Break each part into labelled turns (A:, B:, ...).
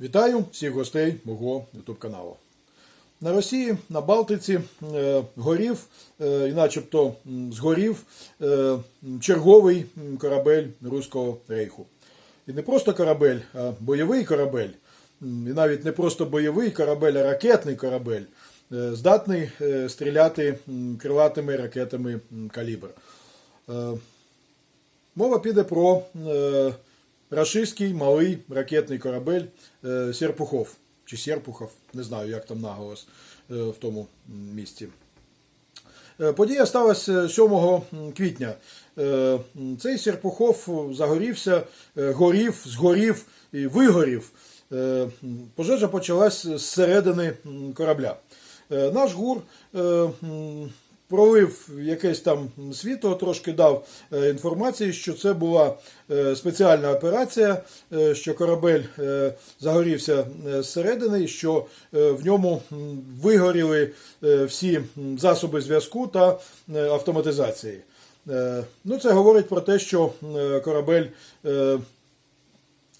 A: Вітаю всіх гостей мого YouTube каналу. На Росії, на Балтиці е, горів, е, і начебто згорів е, черговий корабель Руського рейху. І не просто корабель, а бойовий корабель. І навіть не просто бойовий корабель, а ракетний корабель, здатний стріляти крилатими ракетами калібр. Мова піде про рашистський малий ракетний корабель е, Серпухов чи Серпухов, не знаю, як там наголос е, в тому місці. Е, Подія сталася 7 квітня. Цей Серпухов загорівся, горів, згорів і вигорів. Пожежа почалась зсередини м, корабля. Наш гур пролив якесь там світло, трошки дав е, інформації, що це була е, спеціальна операція, е, що корабель загорівся зсередини, що в ньому вигоріли всі засоби зв'язку та автоматизації. Ну, це говорить про те, що корабель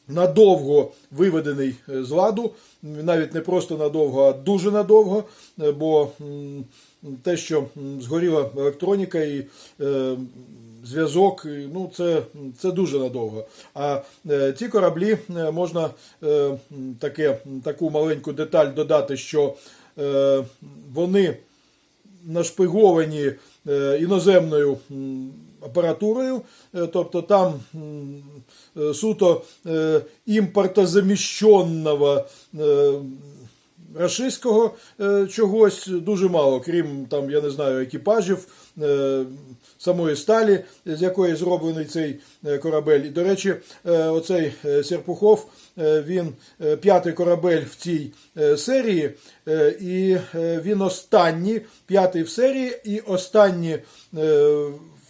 A: надовго виведений е, з ладу, навіть не просто надовго, а дуже надовго, е, бо те, що згоріла електроніка і е, зв'язок, ну це, це дуже надовго. А е, ці кораблі е, можна е, таке, таку маленьку деталь додати, що е, вони нашпиговані е, іноземною апаратурою, е, тобто там е, суто е, імпортозаміщеного е, рашистського чогось дуже мало, крім там, я не знаю, екіпажів. Самої сталі, з якої зроблений цей корабель. І, до речі, оцей Серпухов, він п'ятий корабель в цій серії, і він останній, п'ятий в серії, і останній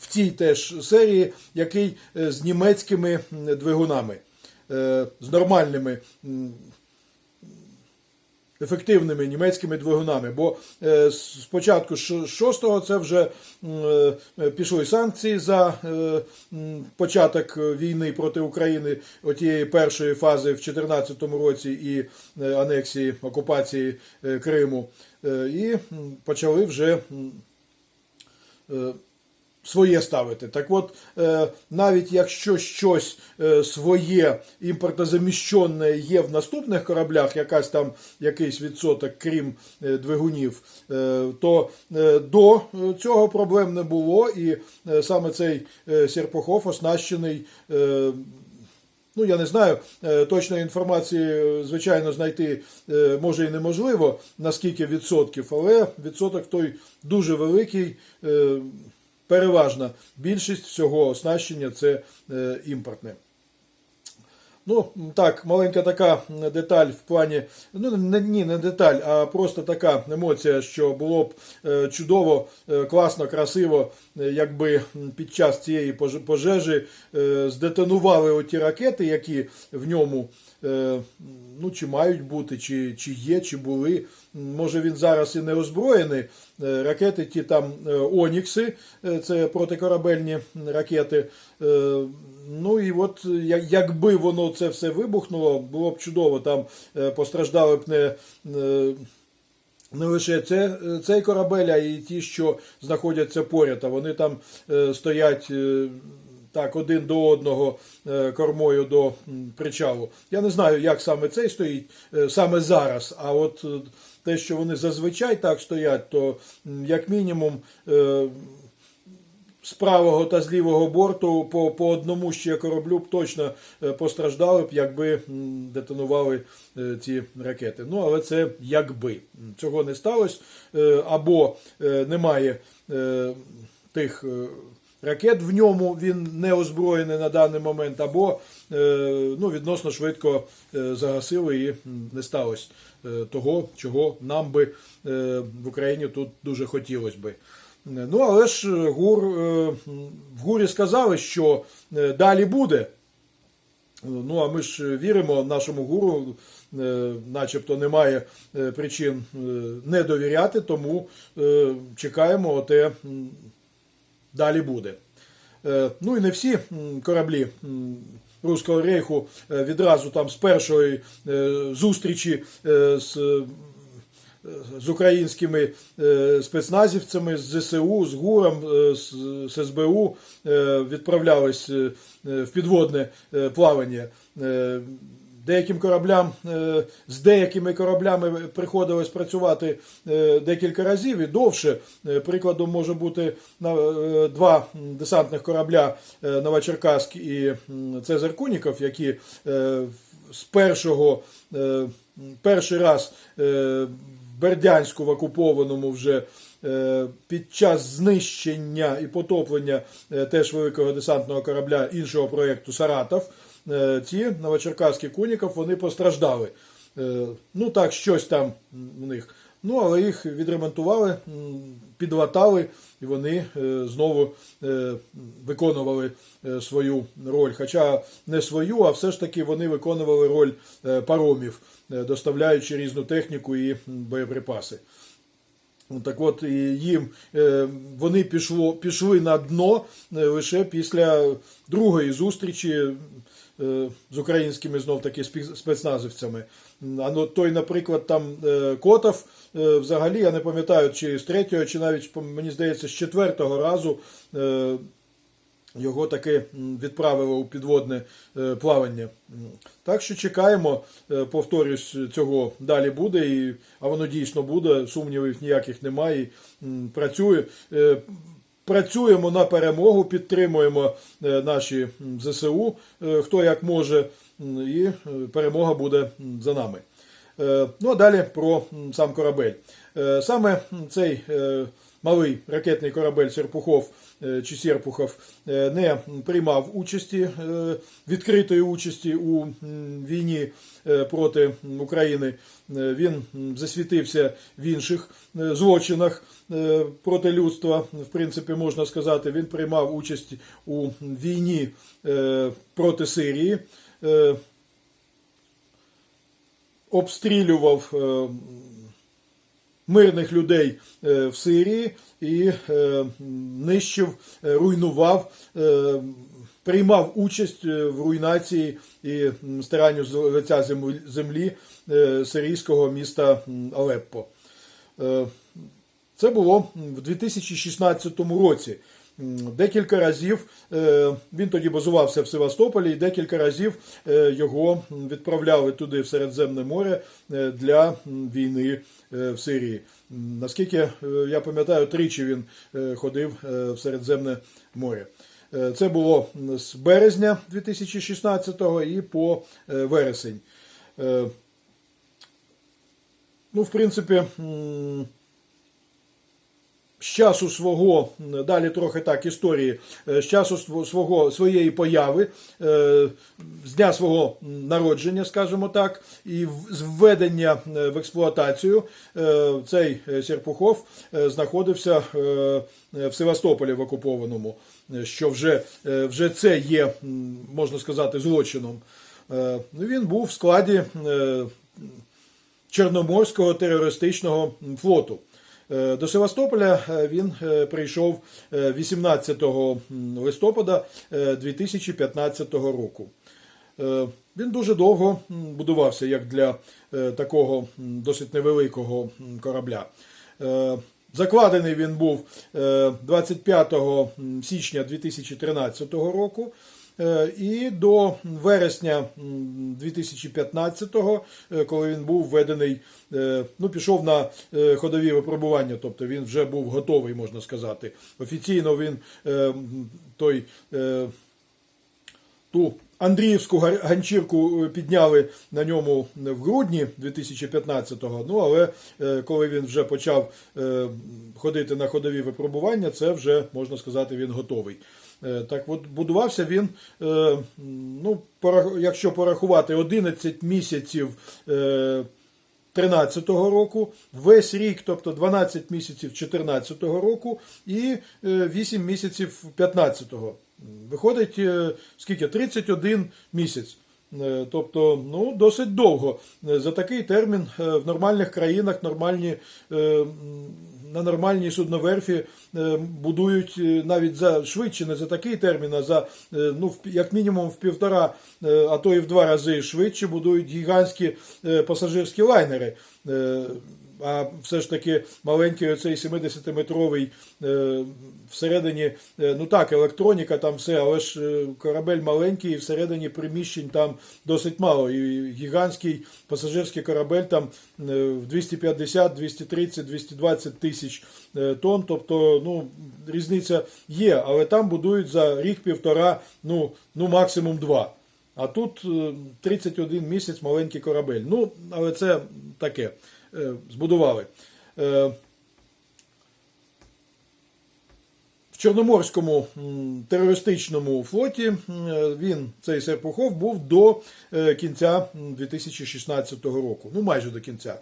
A: в цій теж серії, який е, з німецькими двигунами, е, з нормальними. Ефективними німецькими двигунами, бо е, спочатку 6-го це вже пішли санкції за початок війни проти України, отієї першої фази в 2014 році і анексії окупації Криму, і почали вже своє ставити. Так от, е, навіть якщо щось е, своє імпортозаміщене є в наступних кораблях, якась там якийсь відсоток, крім е, двигунів, то до цього проблем не було, і саме цей Серпухов оснащений. Ну, я не знаю, точної інформації, звичайно, знайти може і неможливо, наскільки відсотків, але відсоток той дуже великий. Переважна більшість всього оснащення це е, імпортне. Ну, так, маленька така деталь в плані, ну не, ні, не деталь, а просто така емоція, що було б е, чудово, е, класно, красиво, якби під час цієї пожежі здетонували оті ракети, які в ньому ну, чи мають бути, чи, чи є, чи були. Може він зараз і не озброєний. Е, Ракети ті там е, Онікси, е, це протикорабельні ракети. Е, Ну і от якби воно це все вибухнуло, було б чудово. Там е, постраждали б не. е, не лише це, цей корабель, а і ті, що знаходяться поряд, а вони там е, стоять е, так один до одного е, кормою до причалу. Я не знаю, як саме цей стоїть е, саме зараз. А от е, те, що вони зазвичай так стоять, то як мінімум. з правого та з лівого борту по, по одному ще кораблю б точно постраждали б, якби детонували ці ракети. Ну, але це якби. Цього не сталося. Або немає тих ракет в ньому, він не озброєний на даний момент, або е, ну, відносно швидко е, загасили і не сталося е, того, чого нам би в Україні тут дуже хотілося би. Ну, але ж ГУР, в ГУРі сказали, що далі буде. Ну, а ми ж віримо нашому гуру, начебто немає причин не довіряти, тому чекаємо, оте м, далі буде. Е, Ну і не всі кораблі Руського рейху е, відразу там з першої е, зустрічі з з українськими спецназівцями, з ЗСУ, з ГУРом, з, СБУ відправлялись в підводне плавання. Деяким кораблям е, з деякими кораблями приходилось працювати е, декілька разів і довше. Е, Прикладом може бути два десантних корабля Новочеркаськ і Цезар Куніков, які з першого перший раз в Бердянську в окупованому вже під час знищення і потоплення теж великого десантного корабля іншого проєкту Саратов. Е, Ці новочеркаські Куніков вони постраждали. Е, Ну так, щось там у них. Ну, але їх відремонтували, підлатали, і вони е, знову виконували свою роль. Хоча не свою, а все ж таки вони виконували роль паромів, доставляючи різну техніку і боєприпаси. Ну, Так от їм вони пішло, пішли на дно лише після другої зустрічі з українськими знов таки спецназівцями. А ну, той, наприклад, там е, Котов, е, взагалі, я не пам'ятаю, чи з третього, чи навіть мені здається, з четвертого разу. е, його таки м, відправили у підводне е, плавання. Так що чекаємо, е, повторюсь, цього далі буде, і, а воно дійсно буде, сумнівів ніяких немає. і, Працює. Працюємо на перемогу, підтримуємо е, наші ЗСУ, е, хто як може, і е, перемога буде за нами. Ну а далі про сам корабель. Саме цей малий ракетний корабель Серпухов е, чи Серпухов е, не приймав участі, е, відкритої участі у війні проти України. Він засвітився в інших злочинах проти людства. В принципі, можна сказати, він приймав участь у війні проти Сирії. Обстрілював мирних людей е, в Сирії і е, нищив, е, руйнував, приймав участь в руйнації і стиранню з лиця землі- сирійського міста Алеппо. Це було в 2016 році. Декілька разів е, він тоді базувався в Севастополі, і декілька разів е, його відправляли туди в Середземне море е, для війни в Сирії. Наскільки я пам'ятаю, тричі він ходив в Середземне море. Це було з березня 2016 і по вересень. Ну, в принципі, з часу свого, далі трохи так історії, е, з часу свого, своєї появи, е, з дня свого народження, скажімо так, і з введення е, в експлуатацію цей Серпухов знаходився в Севастополі в окупованому, що вже, вже це є, можна сказати, злочином. Ну, Він був в складі Чорноморського терористичного флоту. Е, До Севастополя е, він е, прийшов е, 18 листопада е, 2015 року. Він дуже довго будувався як для такого досить невеликого корабля. Закладений він був е, 25 січня 2013 року. Е, І до вересня 2015-го, е, коли він був введений, е, ну пішов на ходові випробування, тобто він вже був готовий, можна сказати. Офіційно він той ту Андріївську ганчірку підняли на ньому в грудні 2015-го. Ну але коли він вже почав ходити на ходові випробування, це вже можна сказати, він готовий. Е, Так от будувався він, е, ну, якщо порахувати 11 місяців. е, 13-го року, весь рік, тобто 12 місяців 14-го року і е, 8 місяців 15-го. Виходить, е, скільки? 31 місяць. Е, Тобто, ну, досить довго. Е, За такий термін е, в нормальних країнах нормальні, е, на нормальній судноверфі е, будують е, навіть за швидше, не за такий термін, а за е, ну, як мінімум в півтора, а то і в два рази швидше будують гігантські пасажирські лайнери. А все ж таки маленький оцей 70-метровий е, всередині, е, ну так, електроніка там все, але ж е, корабель маленький, і всередині приміщень там досить мало. І гігантський пасажирський корабель там в 250, 230, 220 тисяч тонн. Тобто, ну, різниця є, але там будують за рік-півтора, ну, ну максимум два. А тут е, 31 місяць маленький корабель. Ну, але це таке. Е, Збудували. Е, В Чорноморському терористичному флоті він, цей Серпухов, був до е, кінця 2016 року. Ну, майже до кінця.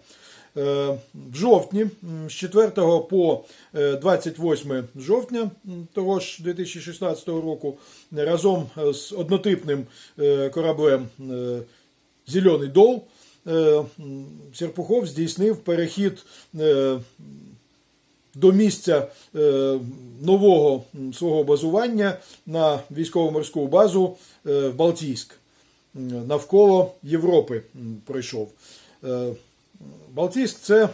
A: В жовтні, з 4 по е, 28 жовтня того ж 2016 року, разом з однотипним кораблем Зелений Дол Серпухов здійснив перехід е, до місця е, нового свого базування на військово-морську базу е, в Балтійськ. Навколо Європи пройшов. Е, Балтійськ це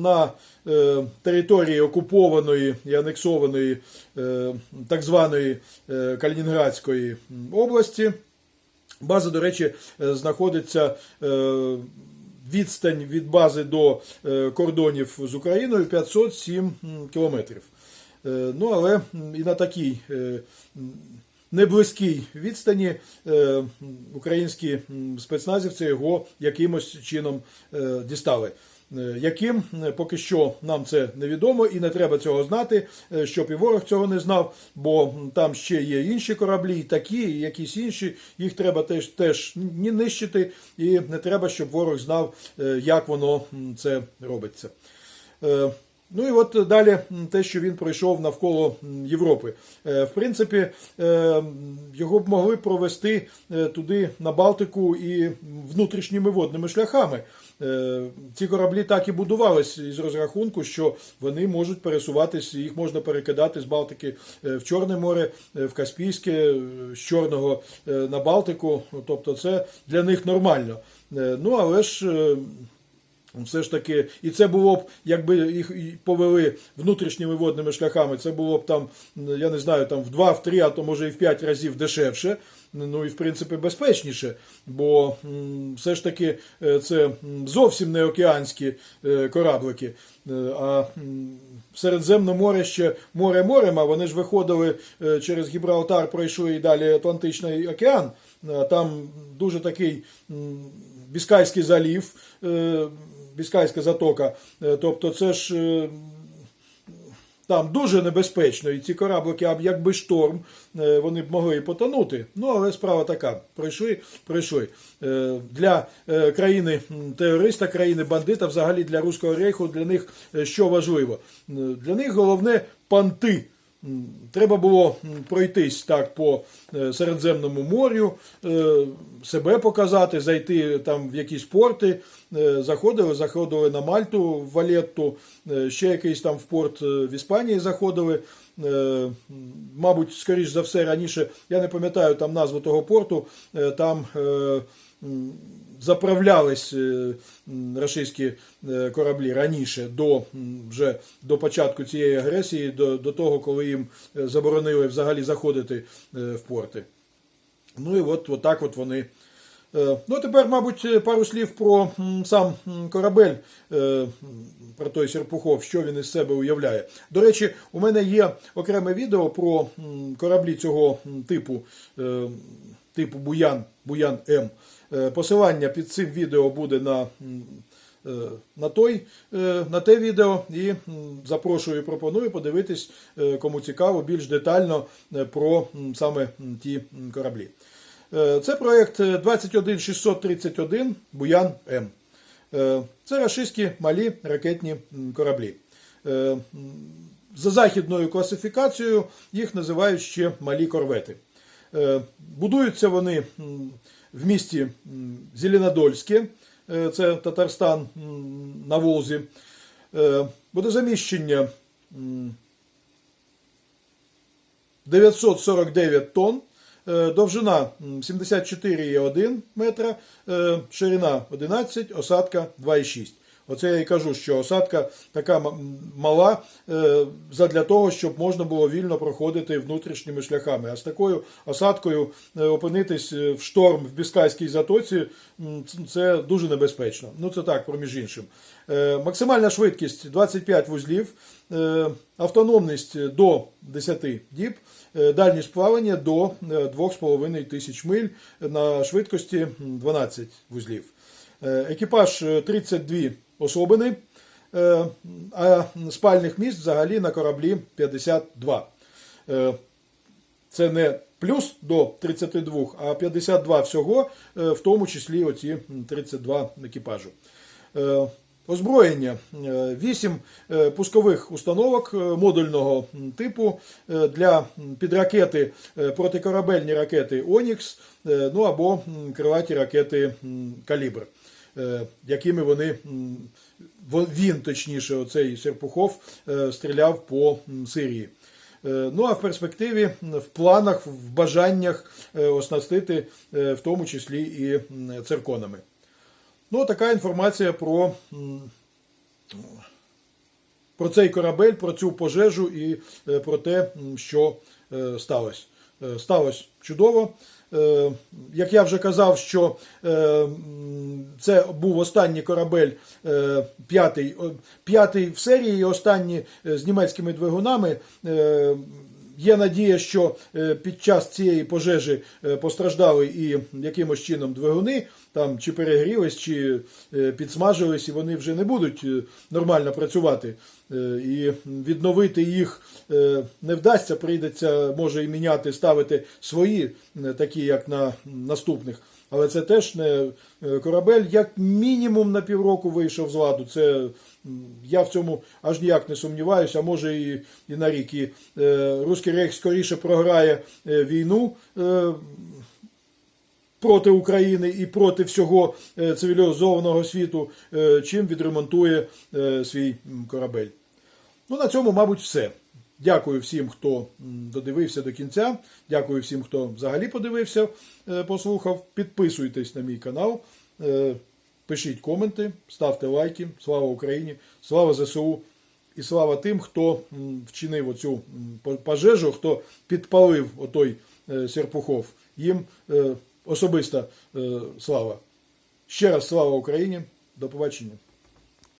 A: на е, території окупованої і анексованої е, так званої е, Калінінградської області. База, до речі, е, знаходиться е, відстань від бази до е, кордонів з Україною 507 кілометрів. Ну, але і на такій неблизькій відстані українські спецназівці його якимось чином дістали. Е, Яким е, поки що нам це невідомо і не треба цього знати, е, щоб і ворог цього не знав, бо там ще є інші кораблі, і такі, і якісь інші. Їх треба теж теж нищити, і не треба, щоб ворог знав, як воно це робиться. Ну і от далі те, що він пройшов навколо Європи. Е, В принципі, е, його б могли провести е, туди на Балтику і внутрішніми водними шляхами. Ці кораблі так і будувались із розрахунку, що вони можуть пересуватись, їх можна перекидати з Балтики в Чорне море, в Каспійське, з Чорного на Балтику. Тобто це для них нормально. Ну але ж. Все ж таки, і це було б, якби їх повели внутрішніми водними шляхами, це було б там, я не знаю, там в два, в три, а то може і в п'ять разів дешевше. Ну і в принципі безпечніше, бо все ж таки е, це зовсім не океанські е, кораблики. Е, А Середземне море ще море морем, а вони ж виходили через Гібралтар, пройшли і далі Атлантичний океан. Там дуже такий Біскайський залів, Біскайська затока. Е, Тобто, це ж е, там дуже небезпечно, і ці кораблики, якби шторм, е, вони б могли потонути. Ну, але справа така: пройшли, пройшли. Для країни терориста, країни бандита, взагалі для Руського рейху, для них що важливо? Для них головне панти. Треба було пройтись так по е, Середземному морю, е, себе показати, зайти там в якісь порти. Е, Заходили, заходили на Мальту, в Валетту, ще якийсь там в порт в Іспанії заходили. Мабуть, скоріш за все, раніше, я не пам'ятаю там назву того порту, там заправлялись е, рашистські е, кораблі раніше до вже до початку цієї агресії, до, до того, коли їм е, заборонили взагалі заходити в порти. Ну і от, от так от вони. Ну, тепер, мабуть, пару слів про сам корабель, про той Серпухов, що він із себе уявляє. До речі, у мене є окреме відео про кораблі цього типу, типу Буян, Буян М. Е, Посилання під цим відео буде на. е, На той, е, на те відео і запрошую і пропоную подивитись, кому цікаво, більш детально про саме ті кораблі. Це проєкт 21631 Буян М. Це рашистські малі ракетні кораблі. За західною класифікацією їх називають ще малі корвети. Будуються вони в місті Зеленодольське, е, це Татарстан на Волзі. буде Водозаміщення 949 тонн, е, довжина 74,1 метра, е, ширина 11, осадка 2,6. Оце я і кажу, що осадка така мала е, задля того, щоб можна було вільно проходити внутрішніми шляхами. А з такою осадкою е, опинитись е, в шторм в Біскайській затоці це дуже небезпечно. Ну це так, проміж іншим. Максимальна швидкість 25 вузлів, автономність до 10 діб, дальність плавання до е, 2,5 тисяч миль на швидкості 12 вузлів. Екіпаж е, 32 особини, е, а спальних місць взагалі на кораблі 52. Е, Це не плюс до 32, а 52 всього, е, в тому числі оці 32 екіпажу. Озброєння 8 пускових установок модульного типу для підракети протикорабельні ракети Онікс, ну або м, крилаті ракети Калібр, якими вони він, точніше, оцей Серпухов е, стріляв по Сирії. Е, Ну а в перспективі, в планах, в бажаннях е, оснастити е, в тому числі і цирконами. Ну, така інформація про, про цей корабель, про цю пожежу і е, про те, що е, сталося. Е, Сталося чудово. Е, Як я вже казав, що е, це був останній корабель, е, п'ятий, п'ятий в серії, останній з німецькими двигунами. Є надія, що е, під час цієї пожежі е, постраждали і якимось чином двигуни, там чи перегрілись, чи е, підсмажились, і вони вже не будуть нормально працювати. І відновити їх не вдасться, прийдеться, може і міняти, ставити свої, такі як на наступних. Але це теж не е, корабель, як мінімум на півроку вийшов з ладу. Це я в цьому аж ніяк не сумніваюся, а може і, і на рік. І е, Руський Рейх скоріше програє е, війну. Е, проти України і проти всього е, цивілізованого світу, чим відремонтує свій корабель. Ну, на цьому, мабуть, все. Дякую всім, хто додивився до кінця. Дякую всім, хто взагалі подивився, е, послухав. Підписуйтесь на мій канал, е, пишіть коменти, ставте лайки. Слава Україні! Слава ЗСУ! І слава тим, хто вчинив оцю пожежу, хто підпалив отой е, Серпухов. Їм особиста слава. Ще раз слава Україні. До побачення.